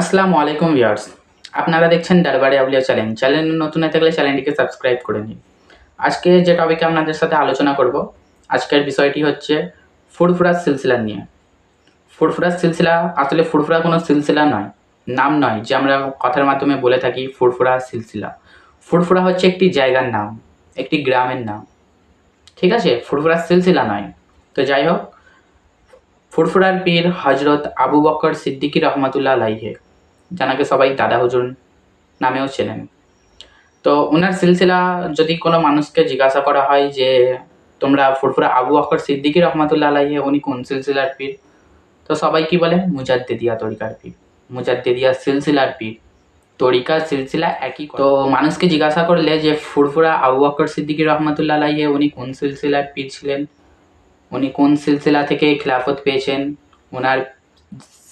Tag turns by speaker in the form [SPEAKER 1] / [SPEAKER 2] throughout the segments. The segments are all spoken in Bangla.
[SPEAKER 1] আসসালামু আলাইকুম ভিউয়ার্স। আপনারা দেখছেন দরবারে আউলিয়া চ্যানেল চ্যানেল নতুন হয়ে থাকলে চ্যানেলটিকে সাবস্ক্রাইব করে নিন। আজকে যে টপিকে আপনাদের সাথে আলোচনা করব, আজকের বিষয়টি হচ্ছে ফুরফুরার সিলসিলা নিয়ে। ফুরফুরার সিলসিলা, আসলে ফুরফুরা কোনো সিলসিলা নয়, নাম নয়, যে আমরা কথার মাধ্যমে বলে থাকি ফুরফুরা সিলসিলা। ফুরফুরা হচ্ছে একটি জায়গার নাম, একটি গ্রামের নাম। ঠিক আছে? ফুরফুরা সিলসিলা নয়। তো যাই হোক, ফুরফুরার পীর হজরত আবু বকর সিদ্দিকী রহমতুল্লাহ আলাইহে। জানাকে সবাই দাদা হুজুর নামেও চেনেন। তো ওনার সিলসিলা যদি কোনো মানুষকে জিজ্ঞাসা করা হয় যে, তোমরা ফুরফুরা আবু বকর সিদ্দিকী রহমতুল্লাহ আলাইহে, উনি কোন সিলসিলার পীর? তো সবাই কি বলে? মুজাদ্দেদিয়া তরিকার পীর। মুজাদ্দেদিয়া সিলসিলার পীর। তরিকা সিলসিলা একই তো মানুষকে জিজ্ঞাসা করলে যে, ফুরফুরা আবু বকর সিদ্দিকী রহমতুল্লাহ আলাইহে, উনি কোন সিলসিলার পীর ছিলেন? উনি কোন সিলসিলা থেকে খিলাফত পেয়েছেন? ওনার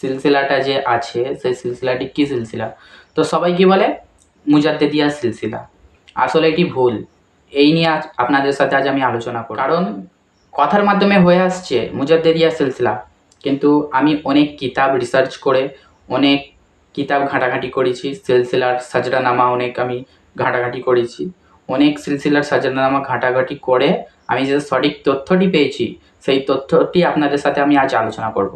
[SPEAKER 1] সিলসিলাটা যে আছে, সেই সিলসিলাটি কী সিলসিলা? তো সবাই কি বলে? মুজাদ্দেদিয়া সিলসিলা। আসলে এটি ভুল। এই নিয়ে আপনাদের সাথে আজ আমি আলোচনা করব। কারণ কথার মাধ্যমে হয়ে আসছে মুজাদ্দেদিয়া সিলসিলা। কিন্তু আমি অনেক কিতাব রিসার্চ করে, অনেক কিতাব ঘাঁটাঘাঁটি করেছি। সিলসিলার সাজরানামা অনেক আমি ঘাঁটাঘাঁটি করেছি। অনেক সিলসিলার সাজরানামা ঘাঁটাঘাঁটি করে আমি যে সঠিক তথ্যটি পেয়েছি, সেই তথ্যটি আপনাদের সাথে আমি আজ আলোচনা করব।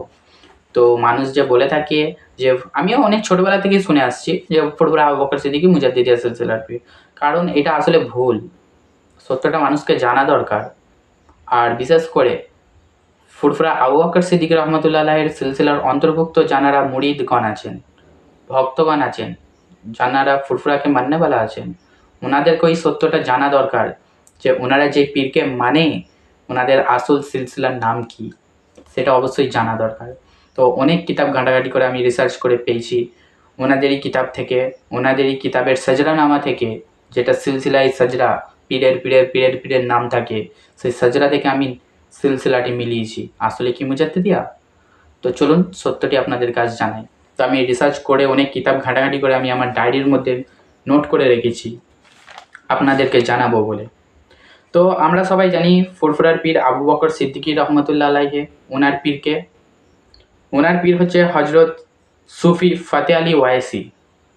[SPEAKER 1] তো মানুষ যে বলে থাকে যে, আমিও অনেক ছোটবেলা থেকেই শুনে আসছি যে, ফুটবল আবু বকর সিদ্দিকী মুজাদ্দিদিয়া সিলসিলার পীর। কারণ এটা আসলে ভুল। সত্যটা মানুষকে জানা দরকার। আর বিশেষ করে ফুরফুরা আবু বকর সিদ্দিক রহমতুল্লাহের সিলসিলার অন্তর্ভুক্ত জানারা মুরিদগণ আছেন, ভক্তগণ আছেন, জানারা ফুরফুরাকে মান্যবালা আছেন। ওনাদেরকে ওই সত্যটা জানা দরকার যে ওনারা যে পীরকে মানে ওনাদের আসল সিলসিলার নাম কি, সেটা অবশ্যই জানা দরকার। তো অনেক কিতাব ঘাঁটাঘাঁটি করে আমি রিসার্চ করে পেয়েছি। ওনাদেরই কিতাব থেকে, ওনাদেরই কিতাবের সাজরানামা থেকে, যেটা সিলসিলাই সাজরা, পীরের পীরের পীরের পীরের নাম থাকে, সেই সাজরা থেকে আমি সিলসিলাটি মিলিয়েছি। আসলে কি মুজাতে দিয়া তো চলুন সত্যটি আপনাদের কাছে জানাই। তো আমি রিসার্চ করে অনেক কিতাব ঘাঁটাঘাঁটি করে আমি আমার ডায়েরির মধ্যে নোট করে রেখেছি। আপনাদেরকে জানাব বলে। তো আমরা সবাই জানি ফুরফুরার পীর আবু বকর সিদ্দিকী রহমতুল্লাহ আলাইহে, ওনার পীরকে ওনার পীর হচ্ছে হজরত সুফি ফাতে আলী ওয়াইসি,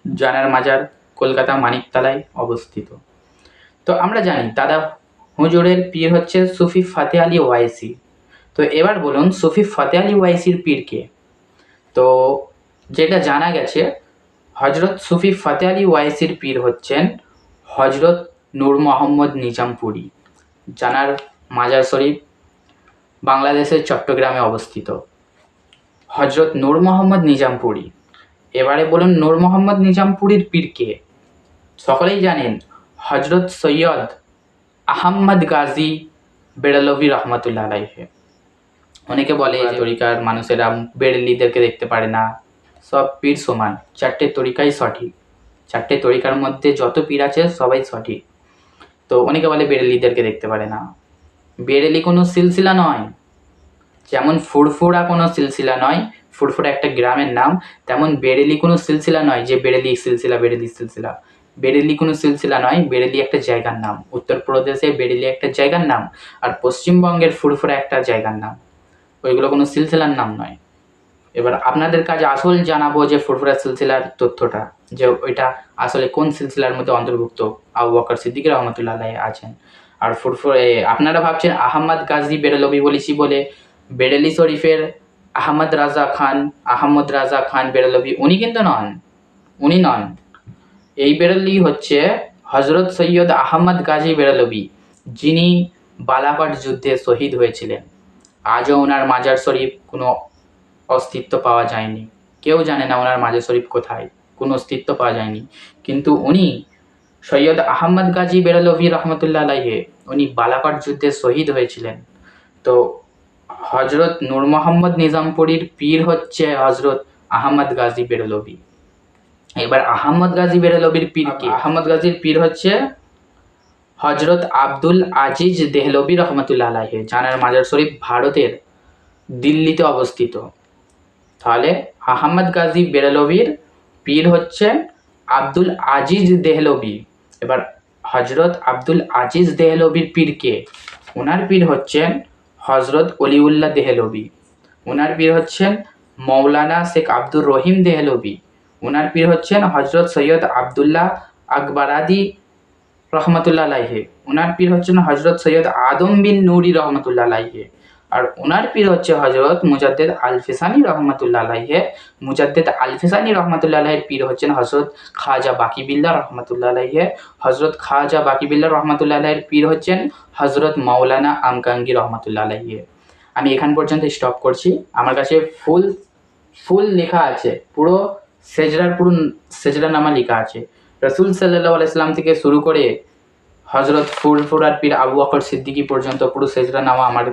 [SPEAKER 1] জানার মাজার কলকাতা মানিকতলায় অবস্থিত। তো আমরা জানি দাদা হুজুরের পীর হচ্ছে সুফি ফাতে আলী ওয়াইসি। তো এবার বলুন সুফি ফাতে আলী ওয়াইসির পীর কে? তো যেটা জানা গেছে হজরত সুফি ফাতে আলী ওয়াইসির পীর হচ্ছেন হজরত নূর মোহাম্মদ নিজামপুরি, জানার মাজার শরীফ বাংলাদেশের চট্টগ্রামে অবস্থিত। হজরত নূর মোহাম্মদ নিজামপুরি। এবারে বলুন নূর মোহাম্মদ নিজামপুরীর পীরকে সকলেই জানেন হজরত সৈয়দ আহম্মদ গাজী বেড়ালভি রহমতুল্লাহ আলাইহে। অনেকে বলে যে তরিকার মানুষেরা বেরেলিদেরকে দেখতে পারে না। সব পীর সমান, চারটে তরিকাই সঠিক। চারটে তরিকার মধ্যে যত পীর আছে সবাই সঠিক। তো অনেকে বলে বেরেলিদেরকে দেখতে পারে না। বেরেলি কোনো সিলসিলা নয়। যেমন ফুরফুরা কোনো সিলসিলা নয়, ফুরফুরা একটা গ্রামের নাম, তেমন বেরেলি কোনো সিলসিলা নয় যে বেরেলি সিলসিলা বেরেলি সিলসিলা। বেরেলি কোনো সিলসিলা নয়, বেরেলি একটা জায়গার নাম। উত্তরপ্রদেশে বেরেলি একটা জায়গার নাম আর পশ্চিমবঙ্গের ফুরফুরা একটা জায়গার নাম। ওইগুলো কোনো সিলসিলার নাম নয়। এবার আপনাদের কাছে আসল জানাব যে ফুরফুরা সিলসিলার তথ্যটা, যে ওইটা আসলে কোন সিলসিলার মধ্যে অন্তর্ভুক্ত? আবু বকর সিদ্দিক রহমতুল্লাহ আছেন। আর ফুরফুরে আপনারা ভাবছেন আহমদ গাজী বেরেলবি বলেছি বলে বেরেলি শরীফের আহমদ রাজা খান, আহমদ রাজা খান বেরেলবি উনি কিন্তু নন, উনি নন। এই বেরেলি হচ্ছে হজরত সৈয়দ আহমদ গাজী বেরেলবি যিনি বালাকট যুদ্ধে শহীদ হয়েছিলেন। আজও ওনার মাজার শরীফ কোনো অস্তিত্ব পাওয়া যায়নি। কেউ জানে না ওনার মাজার শরীফ কোথায়, কোনো অস্তিত্ব পাওয়া যায়নি। কিন্তু উনি সৈয়দ আহমদ গাজী বেরলভি রহমতুল্লাহ আলাইহে, উনি বালাকট যুদ্ধে শহীদ হয়েছিলেন। তো হজরত নূর মোহাম্মদ নিজামপুরীর পীর হচ্ছে হজরত আহমদ গাজী বেরলভি। এবার আহমদ গাজী বেরলভির পীর কি? আহমদ গাজীর পীর হচ্ছে হজরত আব্দুল আজিজ দেহলভি রহমতুল্লাহ আলাইহে। জানার মাজার শরীফ ভারতের দিল্লিতে অবস্থিত। তাহলে আহমদ গাজী বেরলবির পীর হচ্ছে আব্দুল আজিজ দেহলবি এবার হজরত আব্দুল আজিজ দেহলবির পীর কে? ওনার পীর হচ্ছেন হজরত অলিউল্লাহ দেহলবি ওনার পীর হচ্ছেন মৌলানা শেখ আব্দুর রহিম দেহলবি ওনার পীর হচ্ছেন হজরত সৈয়দ আবদুল্লাহ আকবরাদি রহমতুল্লাহ আলাইহে। ওনার পীর হচ্ছেন হজরত সৈয়দ আদম বিন নুরি রহমতুল্লাহ আর ওনার পীর হচ্ছে হজরত মুজাদ্দেদ আলফিসানি রহমতুল্লাহ আলাইহে। মুজাদ্দেদ আলফিসানি রহমতুল্লা আলাইয়ের পীর হচ্ছেন হজরত খাজা বাকিবিল্লা রহমতুল্লাহ আলাইহে। হজরত খাজা বাকিবিল্লা রহমতুল্লা আলাইয়ের পীর হচ্ছেন হজরত মাওলানা আমকাঙ্গি রহমতুল্লাহ আলাইহে। আমি এখান পর্যন্ত স্টপ করছি। আমার কাছে ফুল ফুল লেখা আছে। পুরো সেজরার, পুরো সেজরা নামা লেখা আছে। রসুল সাল্লাহ আলাইসলাম থেকে শুরু করে হজরত ফুরফুরার পীর আবু বকর সিদ্দিকি পর্যন্ত পুরো সেজরা নামা আমার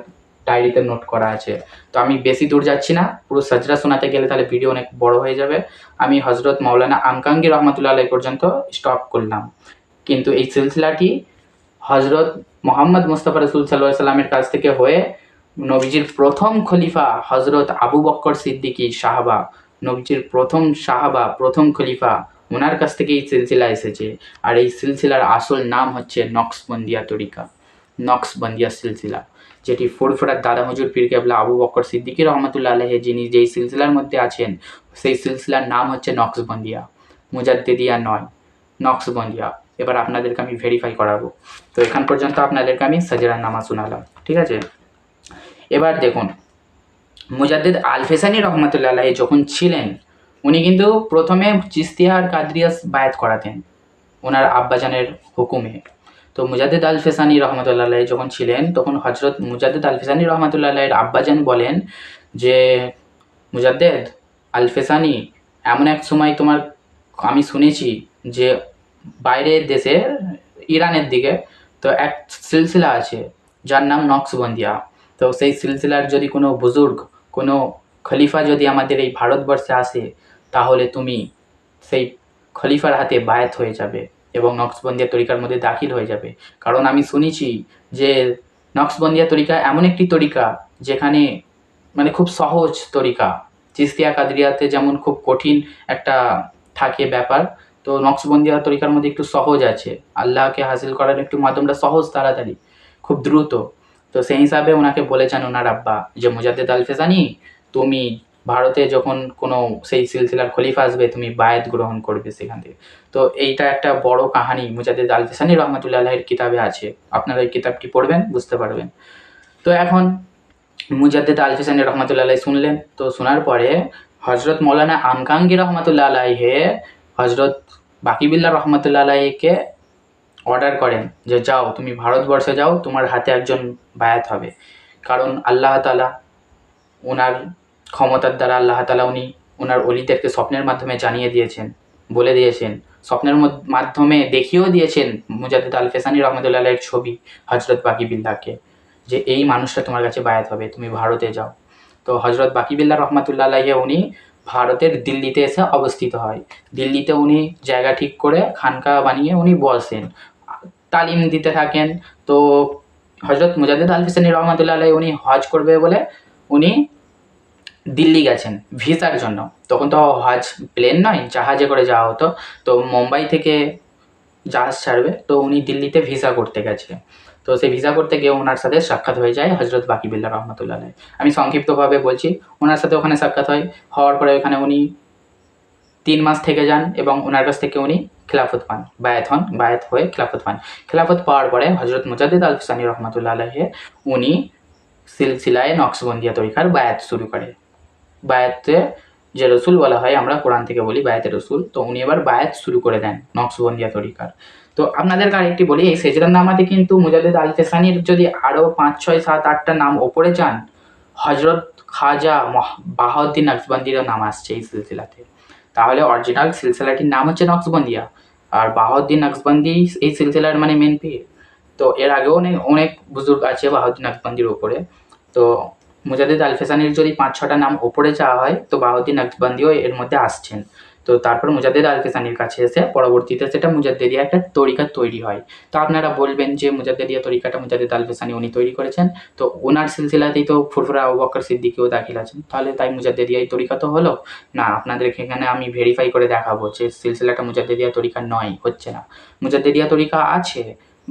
[SPEAKER 1] ডায়েরিতে নোট করা আছে। তো আমি বেশি দূর যাচ্ছি না, পুরো সাজরা শোনাতে গেলে তাহলে ভিডিও অনেক বড় হয়ে যাবে। আমি হজরত মাওলানা আমকাঙ্গি রহমতুল্লাহ আলাই পর্যন্ত স্টপ করলাম। কিন্তু এই সিলসিলাটি হজরত মোহাম্মদ মুস্তাফা রসুল সাল্লাহ সাল্লামের কাছ থেকে হয়ে নবীজির প্রথম খলিফা হজরত আবু বক্কর সিদ্দিকী সাহাবা, নবীজির প্রথম সাহাবা, প্রথম খলিফা ওনার কাছ থেকে এই সিলসিলা এসেছে। আর এই সিলসিলার আসল নাম হচ্ছে নকশবন্দিয়া তরিকা, নকশবন্দিয়া সিলসিলা। যেটি ফুরফুরার দাদা হজুর পীর কেবলা আবু বক্কর সিদ্দিকী রহমতুল্লাহ আলহে যিনি যেই সিলসিলার মধ্যে আছেন, সেই সিলসিলার নাম হচ্ছে নকশবন্দিয়া মুজাদ্দেদিয়া নয় নকশবন্দিয়া এবার আপনাদেরকে আমি ভেরিফাই করাবো। তো এখান পর্যন্ত আপনাদেরকে আমি সাজরার নামা শোনালাম, ঠিক আছে? এবার দেখুন, মুজাদ্দিদ আলফেসানি রহমতুল্লাহ আলাহি যখন ছিলেন, উনি কিন্তু প্রথমে চিস্তিহার কাদরিয়াস বায়াত করাতেন ওনার আব্বাজানের হুকুমে। তো মুজাদ্দিদ আল ফেসানি রহমতুল্লাহ যখন ছিলেন, তখন হজরত মুজাদ্দিদ আল ফেসানি রহমতুল্লাহ আব্বাজান বলেন যে, মুজাদ্দেদ আল ফেসানি এমন এক সময় তোমার, আমি শুনেছি যে বাইরের দেশে, ইরানের দিকে, তো এক সিলসিলা আছে, যার নাম নকশবন্দিয়া। তো সেই সিলসিলার যদি কোনো বুজুর্গ, কোনো খলিফা যদি আমাদের এই ভারতবর্ষে আসে, তাহলে তুমি সেই খলিফার হাতে বায়াত হয়ে যাবে। এবং নকশবন্দিয়া তরিকার মধ্যে দাখিল হয়ে যাবে। কারণ আমি শুনেছি যে নকশবন্দিয়া তরিকা এমন একটি তরিকা যেখানে মানে খুব সহজ তরিকা। চিস্তিয়া কাদরিয়াতে যেমন খুব কঠিন একটা থাকে ব্যাপার, তো নকশবন্দিয়া তরিকার মধ্যে একটু সহজ আছে। আল্লাহকে হাসিল করার একটু মাধ্যমটা সহজ তাড়াতাড়ি, খুব দ্রুত। তো সেই হিসাবে ওনাকে বলেছেন, ওনার আব্বা যে মুজাদ্দেদ আল ফেসানি তুমি ভারতে যখন কোনো সেই সিলসিলার খলিফা আসবে, তুমি বায়াত গ্রহণ করবে সেখান থেকে। তো এইটা একটা বড় কাহানি। মুজাদ্দেদ আল ফেসানি রহমতুল্লাহ আল্লাহের কিতাবে আছে। আপনারা এই কিতাবটি পড়বেন, বুঝতে পারবেন। তো এখন মুজাদ্দেদ আল ফেসানি রহমতুল্লাহ শুনলেন। তো শোনার পরে হজরত মৌলানা আমকাঙ্গি রহমতুল্লাহ আলাইহে হজরত বাকিবিল্লা রহমতুল্লাহ আলাইকে অর্ডার করেন যে, যাও, তুমি ভারতবর্ষে যাও, তোমার হাতে একজন বায়াত হবে। কারণ আল্লাহ তালা ওনার ক্ষমতার দ্বারা আল্লাহ তালা উনি ওনার অলিদেরকে স্বপ্নের মাধ্যমে জানিয়ে দিয়েছেন, বলে দিয়েছেন। স্বপ্নের মাধ্যমে দেখিয়েও দিয়েছেন মুজাদ্দিদ আল ফেসানি রহমতুল্লাহের ছবি হজরত বাকিবিল্লাকে যে এই মানুষটা তোমার কাছে বায়াত হবে, তুমি ভারতে যাও। তো হজরত বাকিবিল্লা রহমতুল্লাহ উনি ভারতের দিল্লিতে এসে অবস্থিত হয়। দিল্লিতে উনি জায়গা ঠিক করে খানকা বানিয়ে উনি বসেন তালিম দিতে থাকেন। তো হজরত মুজাদ্দিদ আল ফিসানি রহমতুল্লাহ উনি হজ করবে বলে উনি দিল্লি গেছেন ভিসার জন্য। তখন তো হজ প্লেন নয়, জাহাজে করে যাওয়া হতো। তো মুম্বাই থেকে জাহাজ ছাড়বে, তো উনি দিল্লিতে ভিসা করতে গেছে। তো সেই ভিসা করতে গিয়ে ওনার সাথে সাক্ষাৎ হয়ে যায় হজরত বাকিবিল্লা রহমতুল্লাহ আমি সংক্ষিপ্তভাবে বলছি, ওনার সাথে ওখানে সাক্ষাৎ হয়, হওয়ার পরে ওখানে উনি তিন মাস থেকে যান এবং ওনার কাছ থেকে উনি খিলাফত পান, বায়াত হন, বায়াত হয়ে খিলাফত পান। খিলাফত পাওয়ার পরে হজরত মুজাদ্দিদ আল রহমতুল্লাহ আলহে উনি সিলসিলায় নকশবন্দিয়া তরিকার বায়াত শুরু করে। বায়াতে যে রসুল বলা হয়, আমরা কোরআন থেকে বলি বায়াতের রসুল। তো উনি এবার বায়াত শুরু করে দেন নকশবন্দিয়া তরিকার। তো আপনাদেরকে আরেকটি বলি, এই সেজরার নামাতে কিন্তু মুজাদ্দিদ আল ফেসানির যদি আরও পাঁচ, ছয়, সাত, আটটা নাম ওপরে যান হজরত খাজা বাহাউদ্দিন নকশবন্দিরও নাম আসছে এই সিলসিলাতে। তাহলে অরিজিনাল সিলসিলাটির নাম হচ্ছে নকশবন্দিয়া। আর বাহাউদ্দিন নকশবন্দি এই সিলসিলার মানে মেন পীর। তো এর আগেও অনেক অনেক বুজুর্গ আছে বাহাউদ্দিন নকশবন্দির ওপরে তো মুজাদ্দিদ আলফেসানির যদি পাঁচ, ছটা নাম ওপরে চাওয়া হয়, তো বাহাউদ্দিন নকশবন্দিও এর মধ্যে আসছেন। তো তারপর মুজাদ্দিদ আলফেসানির কাছে এসে পরবর্তীতে সেটা মুজাদ্দিদিয়া একটা তরিকা তৈরি হয়। তো আপনারা বলবেন যে মুজাদ্দিদিয়া তরিকাটা মুজাদ্দিদ আলফেসানি উনি তৈরি করেছেন, তো ওনার সিলসিলাতেই তো ফুরফুরা আবু বকর সিদ্দিকিও দাখিল আছেন। তাহলে তাই মুজাদ্দিদিয়া এই তরিকা তো হলো? না, আপনাদেরকে এখানে আমি ভেরিফাই করে দেখাবো যে সিলসিলাটা মুজাদ্দিদিয়া তরিকা নয়, হচ্ছে না। মুজাদ্দিদিয়া তরিকা আছে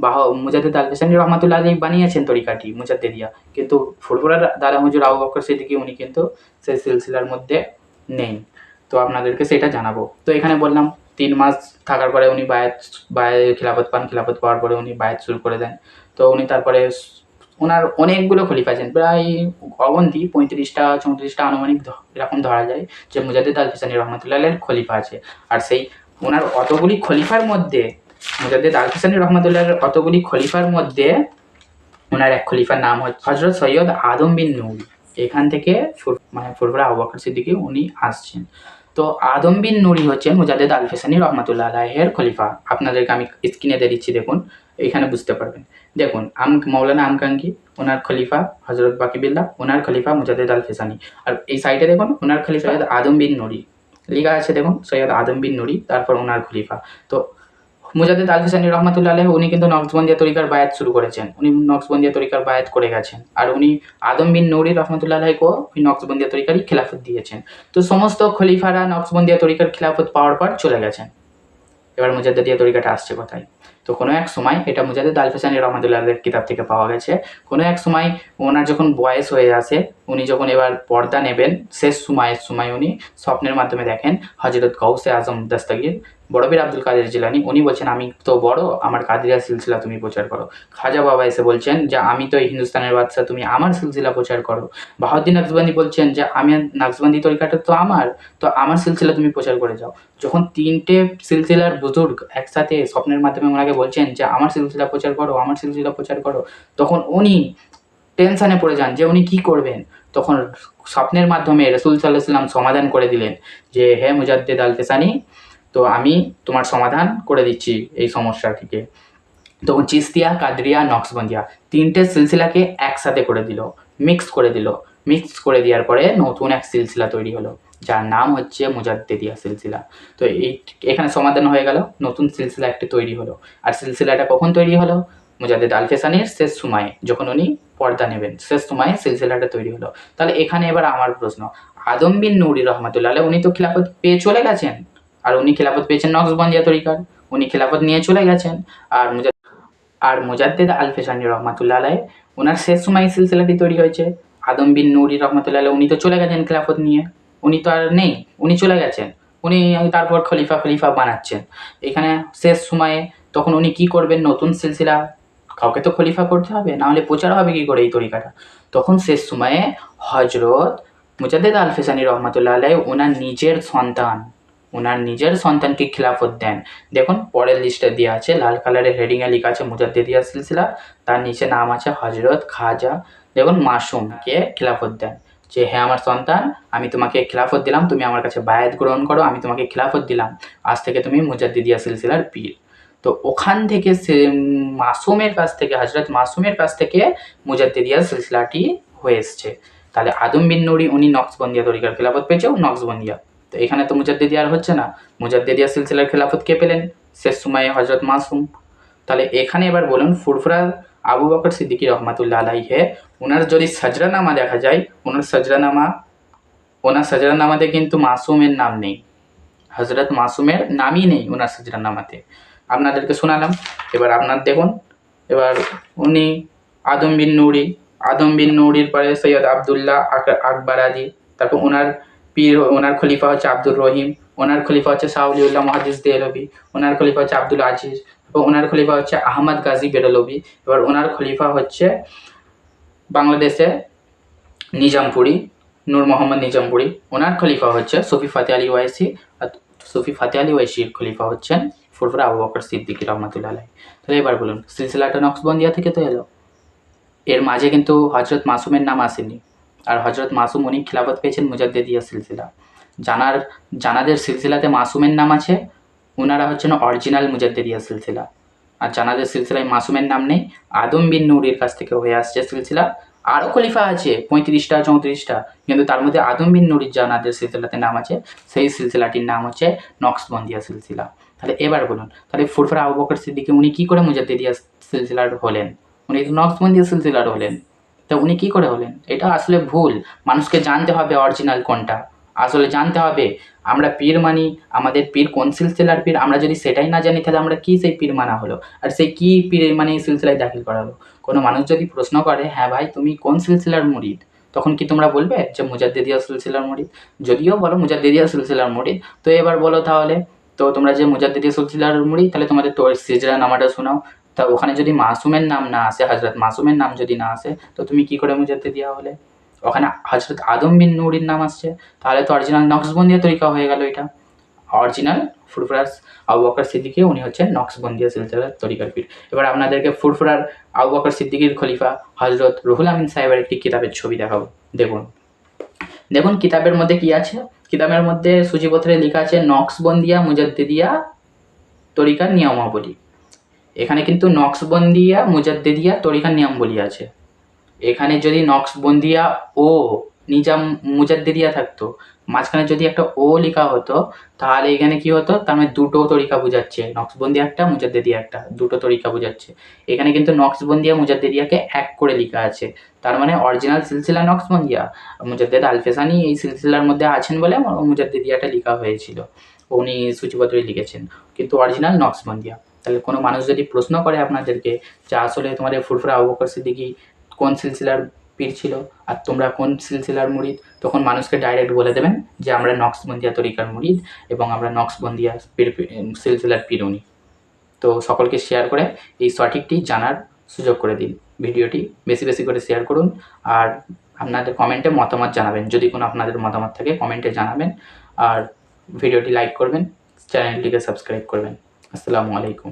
[SPEAKER 1] বাহ, মুজাদ্দিদ আল হোসেন রহমতুল্লাহ আলী বানিয়েছেন তরিকাটি মুজাদ্দিদিয়া কিন্তু ফুরফুরার দাদা হুজুর আবু বকর সিদ্দিকি উনি কিন্তু সেই সিলসিলার মধ্যে নেই। তো আপনাদেরকে সেটা জানাব। তো এখানে বললাম, তিন মাস থাকার পরে উনি বায়াত বায় খিলাফত পান। খিলাফত পাওয়ার পরে উনি বায়াত শুরু করে দেন। তো উনি তারপরে ওনার অনেকগুলো খলিফা আছেন। প্রায় অগন্তি পঁয়ত্রিশটা, চৌত্রিশটা আনুমানিক এরকম ধরা যায় যে মুজাদ্দিদ আল ফিসানি রহমতুল্লাহ খলিফা আছে। আর সেই ওনার অতগুলি খলিফার মধ্যে মুজাদ্দিদ আল ফিসানি রহমতুল্লাহের অতগুলি খলিফার মধ্যে ওনার এক খলিফার নাম হচ্ছে হজরত সৈয়দ আদম বিন নূর। এখান থেকে মানে ফুরফুরা আবু বকর সিদ্দিকী উনি আসছেন। তো আদম বিন নুরি হচ্ছেন মুজাদ্দিদ আল ফিসানি রহমতুল্লাহ আলাহের খলিফা। আপনাদেরকে আমি স্ক্রিনে দিয়ে দিচ্ছি, দেখুন, এখানে বুঝতে পারবেন। দেখুন, আম, মৌলানা আমকাঙ্কি ওনার খলিফা হজরত বাকিবিল্লা ওনার খলিফা মুজাদ্দিদ আল ফিসানি আর এই সাইডে দেখুন ওনার খলিফা আদম বিন নুরি লেখা আছে, দেখুন, সৈয়দ আদম বিন নুরি তারপর ওনার খলিফা। তো মুজাদ্দিদ আল ফিসানি রহমতুল্লাহ আলাইহ উনি কিন্তু নকশবন্দিয়া তরিকার বায়াত শুরু করেছেন। উনি নকশবন্দিয়া তরিকার বায়াত করে গেছেন। আর উনি আদম বিন নৌরি রহমতুল্লাহ আলাইকেও ওই নকশবন্দিয়া তরিকারই খিলাফত দিয়েছেন। তো সমস্ত খলিফারা নকশবন্দিয়া তরিকার খিলাফত পাওয়ার পর চলে গেছেন। এবার মুজাদ্দিয়া তরিকাটা আসছে কোথায়? তো কোনো এক সময় এটা মুজাদ্দিদ আল ফিসানি রহমতুল্লাহের কিতাব থেকে পাওয়া গেছে। কোনো এক সময় ওনার যখন বয়স হয়ে আসে উনি যখন এবার পর্দা নেবেন, শেষ সময়ের সময় উনি স্বপ্নের মাধ্যমে দেখেন হজরত গৌসে আজম দস্তগীর, বড়বীর আব্দুল কাদের জিলানি, উনি বলছেন, আমি তো বড়, আমার কাদিরা সিলসিলা তুমি প্রচার করো। খাজা বাবা এসে বলছেন যে, আমি তো এই হিন্দুস্তানের বাদশা তুমি আমার সিলসিলা প্রচার করো। বাহাউদ্দিন নকশবন্দি বলছেন যে, আমি নকশবন্দি তরিকাটা তো আমার তো আমার সিলসিলা তুমি প্রচার করে যাও। যখন তিনটে সিলসিলার বুজুর্গ একসাথে স্বপ্নের মাধ্যমে ওনাকে বলছেন যে, আমার সিলসিলা প্রচার করো, আমার সিলসিলা প্রচার করো, তখন উনি টেনশানে পড়ে যান যে, উনি কি করবেন? তখন স্বপ্নের মাধ্যমে রসুল সাল্লাহ সাল্লাম সমাধান করে দিলেন যে, হে মুজাদ্দিদ আল ফেসানি তো আমি তোমার সমাধান করে দিচ্ছি এই সমস্যা থেকে। তখন চিস্তিয়া, কাদরিয়া নকশবন্দিয়া তিনটে সিলসিলাকে একসাথে করে দিল, মিক্স করে দিল। মিক্স করে দেওয়ার পরে নতুন এক সিলসিলা তৈরি হলো, যার নাম হচ্ছে মুজাদ্দিদিয়া সিলসিলা। তো এই, এখানে সমাধান হয়ে গেল, নতুন সিলসিলা একটি তৈরি হলো। আর সিলসিলাটা কখন তৈরি হলো? মুজাদ্দিদ আলফেসানির শেষ সময়ে, যখন উনি পর্দা নেবেন, শেষ সময়ে সিলসিলাটা তৈরি হলো। তাহলে এখানে এবার আমার প্রশ্ন, আদম বিন নুরি রহমতুল্লাহ উনি তো খিলাফত পেয়ে চলে গেছেন। আর উনি খিলাফত পেয়েছেন নকশবন্দিয়া তরিকার, উনি খিলাফত নিয়ে চলে গেছেন। আর আর মুজাদ্দিদ আল ফেসানি রহমতুল্লাহ ওনার শেষ সময় সিলসিলাটি তৈরি হয়েছে। আদম বিন নুরি রহমতুল্লাহ উনি তো চলে গেছেন খিলাফত নিয়ে। উনি তো আর নেই, উনি চলে গেছেন। উনি তারপর খলিফা খলিফা বানাচ্ছেন। এখানে শেষ সময়ে তখন উনি কি করবেন? নতুন সিলসিলা কাউকে তো খলিফা করতে হবে নাহলে প্রচার হবে কি করে এই তরিকাটা? তখন শেষ সময়ে হজরত মুজাদ্দিদ আল ফেসানি রহমতুল্লাহ আলাই ওনার নিজের সন্তান ওনার নিজের সন্তানকে খিলাফত দেন। দেখুন, পরের লিস্টে দেওয়া আছে, লাল কালারের হেডিংয়ে লেখা আছে মুজাদ্দিদিয়া সিলসিলা, তার নিচে নাম আছে হজরত খাজা। দেখুন, মাসুমকে খিলাফত দেন। যে হ্যাঁ আমার সন্তান, আমি তোমাকে খিলাফত দিলাম, তুমি আমার কাছে বায়াত গ্রহণ করো, আমি তোমাকে খিলাফত দিলাম। আজ থেকে তুমি মুজাদ্দিদিয়া সিলসিলার পীর। তো ওখান থেকে সে মাসুমের কাছ থেকে হজরত মাসুমের কাছ থেকে মুজাদ্দিদিয়া সিলসিলাটি হয়ে এসছে। তাহলে আদম বিন নুরি উনি নকশবন্দিয়া তরিকার খেলাফত পেয়েছে ও নকশবন্দিয়া। তো এখানে তো মুজাদ্দিদিয়া আর হচ্ছে না। মুজাদ্দিদিয়া সিলসিলার খেলাফত কে পেলেন? শেষ সময়ে হজরত মাসুম। তাহলে এখানে এবার বলুন, ফুরফুরা আবু বকর সিদ্দিকী রহমাতুল্লাহ আলাইহে ওনার যদি সাজরানামা দেখা যায় ওনার সাজরানামা ওনার সাজরানামাতে কিন্তু মাসুমের নাম নেই। হজরত মাসুমের নামই নেই ওনার সাজরানামাতে। আপনাদেরকে শোনালাম। এবার আপনার দেখুন। এবার উনি আদম বিন নুরি। আদম বিন নুরির পরে সৈয়দ আবদুল্লাহ আক- আকবর আলী তারপর ওনার পীর ওনার খলিফা হচ্ছে আব্দুর রহিম। ওনার খলিফা হচ্ছে সাউলিউল্লাহ মহাদিস দেহলবি ওনার খলিফা হচ্ছে আব্দুল আজিজ। এবং ওনার খলিফা হচ্ছে আহমদ গাজী বেরলবি এবার ওনার খলিফা হচ্ছে বাংলাদেশে নিজামপুরি, নূর মোহাম্মদ নিজামপুরি। ওনার খলিফা হচ্ছে সুফি ফাতে আলী ওয়াইসি। আর সুফি ফাতে আলী ওয়াইসির খলিফা হচ্ছেন ফুরফুরা আবু বকর সিদ্দিকী রহমতুল্লাহ তাহলে এবার বলুন, সিলসিলাটা নকশবন্দিয়া থেকে তো এলো। এর মাঝে কিন্তু হজরত মাসুমের নাম আসেনি। আর হজরত মাসুম উনি খিলাফত পেয়েছেন মুজাদ্দিদিয়া সিলসিলা। জানার, জানাদের সিলসিলাতে মাসুমের নাম আছে ওনারা হচ্ছেন অরিজিনাল মুজাদ্দিদিয়া সিলসিলা। আর জানাদের সিলসিলায় মাসুমের নাম নেই, আদম বিন নুরির কাছ থেকে হয়ে আসছে সিলসিলা। আরও খলিফা আছে, পঁয়ত্রিশটা, চৌত্রিশটা। কিন্তু তার মধ্যে আদম বিন জানাদের সিলসিলাতে নাম আছে, সেই সিলসিলাটির নাম হচ্ছে নক্সবন্দিয়া সিলসিলা। তাহলে এবার বলুন, তাহলে ফুরফুরা আবু বকর সিদ্দিকে, উনি কী করে মুজাদ্দিদিয়া সিলসিলার হলেন? উনি নক্সবন্দিয়া সিলসিলার হলেন। তা উনি কী করে হলেন? এটা আসলে ভুল। মানুষকে জানতে হবে অরিজিনাল কোনটা। আসলে জানতে হবে, আমরা পীর মানি, আমাদের পীর কোন সিলসিলার পীর? আমরা যদি সেটাই না জানি, তাহলে আমরা কী সেই পীর মানা হলো? আর সেই কী পীর মানে সিলসিলায় দাখিল করা হলো কোনো মানুষ যদি প্রশ্ন করে হ্যাঁ ভাই, তুমি কোন সিলসিলার মুরিদ? তখন কি তোমরা বলবে যে, মুজাদ্দিদিয়া সিলসিলার মুরিদ? যদিও বলো, মুজাদ্দিদিয়া সিলসিলার মুরিদ। তো এবার বলো তাহলে, তো তোমরা যে মুজাদ্দিদিয়া সিলসিলার মুরিদ, তাহলে তোমাদের তো সিজরা নামাটা শোনাও। তা ওখানে যদি মাসুমের নাম না আসে হজরত মাসুমের নাম যদি না আসে, তো তুমি কি করে মুজাদ্দিদিয়া হলে? ওখানে হজরত আদম বিন নুরির নাম আসছে। তাহলে তো অরিজিনাল নকশবন্দিয়া তরিকা হয়ে গেল এটা। অরিজিনাল ফুরফুরাস আবু বকর সিদ্দিকি উনি হচ্ছেন নকশবন্দিয়া সিলসিলার তরিকার পীর। এবার আপনাদেরকে ফুরফুরার আবু বকর সিদ্দিকির খলিফা হজরত রুহুল আমিন সাহেবের একটি কিতাবের ছবি দেখাবো। দেখুন। দেখুন কিতাবের মধ্যে কি আছে? কিতাবের মধ্যে সূচিপত্রে লেখা আছে নকশবন্দিয়া মুজাদ্দিদিয়া তরিকার নিয়মাবলী। এখানে কিন্তু নকশবন্দিয়া মুজাদ্দিদিয়া তরিকার নিয়মাবলী আছে। এখানে যদি নকশবন্দিয়া ও নিজাম মুজাদ্দিদিয়া থাকতো, মাঝখানে যদি একটা ও লেখা হতো, তাহলে এখানে কি হতো? তার মানে দুটো তরিকা বোঝাচ্ছে। নকশবন্দি একটা, মুজাদ্দিদিয়া একটা, দুটো তরিকা বোঝাচ্ছে। এখানে কিন্তু নকশবন্দিয়া মুজাদ্দিদিয়াকে এক করে লেখা আছে। তার মানে অরিজিনাল সিলসিলা নকশবন্দিয়া মুজাদ্দেদ আলফেসানি এই সিলসিলার মধ্যে আছেন বলে মুজাদ্দিদিয়াটা লেখা হয়েছিল। উনি সূচিপত্রে লিখেছেন। কিন্তু অরিজিনাল নকশবন্দিয়া তাহলে কোনো মানুষ যদি প্রশ্ন করে আপনাদেরকে যে আসলে তোমাদের ফুরফুরা আবু বকর সিদ্দিকী কোন সিলসিলার পীর ছিল আর তোমরা কোন সিলসিলার মুরিদ, তখন মানুষকে ডাইরেক্ট বলে দেবেন যে আমরা নকশবন্দিয়া তরিকার মুরিদ এবং আমরা নকশবন্দিয়া পীর সিলসিলার পীর উনি। তো সকলকে শেয়ার করে এই সঠিকটি জানার সুযোগ করে দিন। ভিডিওটি বেশি বেশি করে শেয়ার করুন আর আপনাদের কমেন্টে মতামত জানাবেন। যদি কোনো আপনাদের মতামত থাকে, কমেন্টে জানাবেন আর ভিডিওটি লাইক করবেন চ্যানেলটিকে সাবস্ক্রাইব করবেন। আসসালামু আলাইকুম।